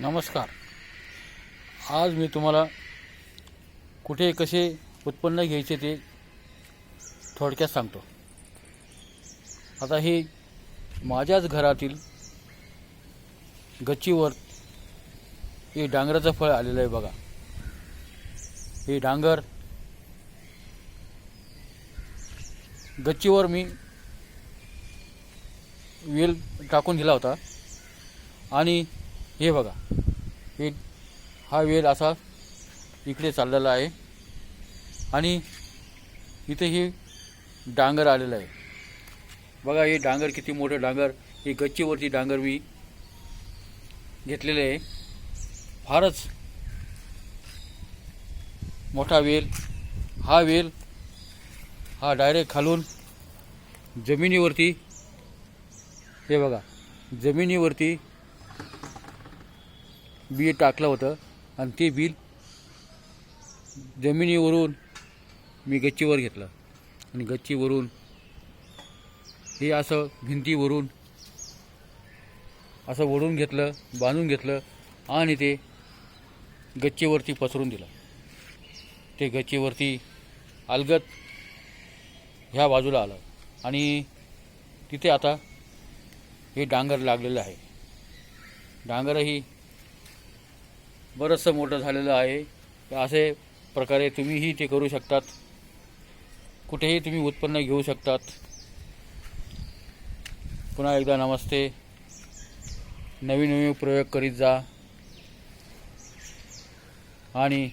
नमस्कार. आज मी तुम्हाला कुठे कसे उत्पन्न घ्यायचे ते थोडक्यात सांगतो. आता हे माझ्याच घरातील गच्चीवर हे डांगराचं फळ आलेलं आहे बघा. हे डांगर गच्चीवर मी वेल टाकून दिला होता. आणि हे बघा. हे हा वेल असा इकडे चाललेला आहे. आणि इथे हे डांगर आलेलं आहे. बघा हे डांगर किती मोठं डांगर हे गच्चीवरती डांगर मी घेतलेले आहे. फारच मोठा वेल. हा वेल हा डायरेक्ट खालून जमिनीवरती हे बघा जमिनीवरती बी टाकलं होतं आणि ते बिल जमिनीवरून मी गच्चीवर घेतलं. आणि गच्चीवरून हे असं भिंतीवरून असं ओढून घेतलं बांधून घेतलं आणि ते गच्चीवरती पसरून दिलं. ते गच्चीवरती अलगत ह्या बाजूला आलं आणि तिथे आता हे डांगर लागलेलं आहे. डांगरही बरंचसं मोठं झालेलं आहे. असे प्रकारे तुम्हीही ते करू शकतात. कुठेही तुम्ही उत्पन्न घेऊ शकतात. पुन्हा एकदा नमस्ते. नवीन नवीन प्रयोग करीत जा. आणि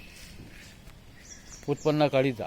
उत्पन्न काढीत जा.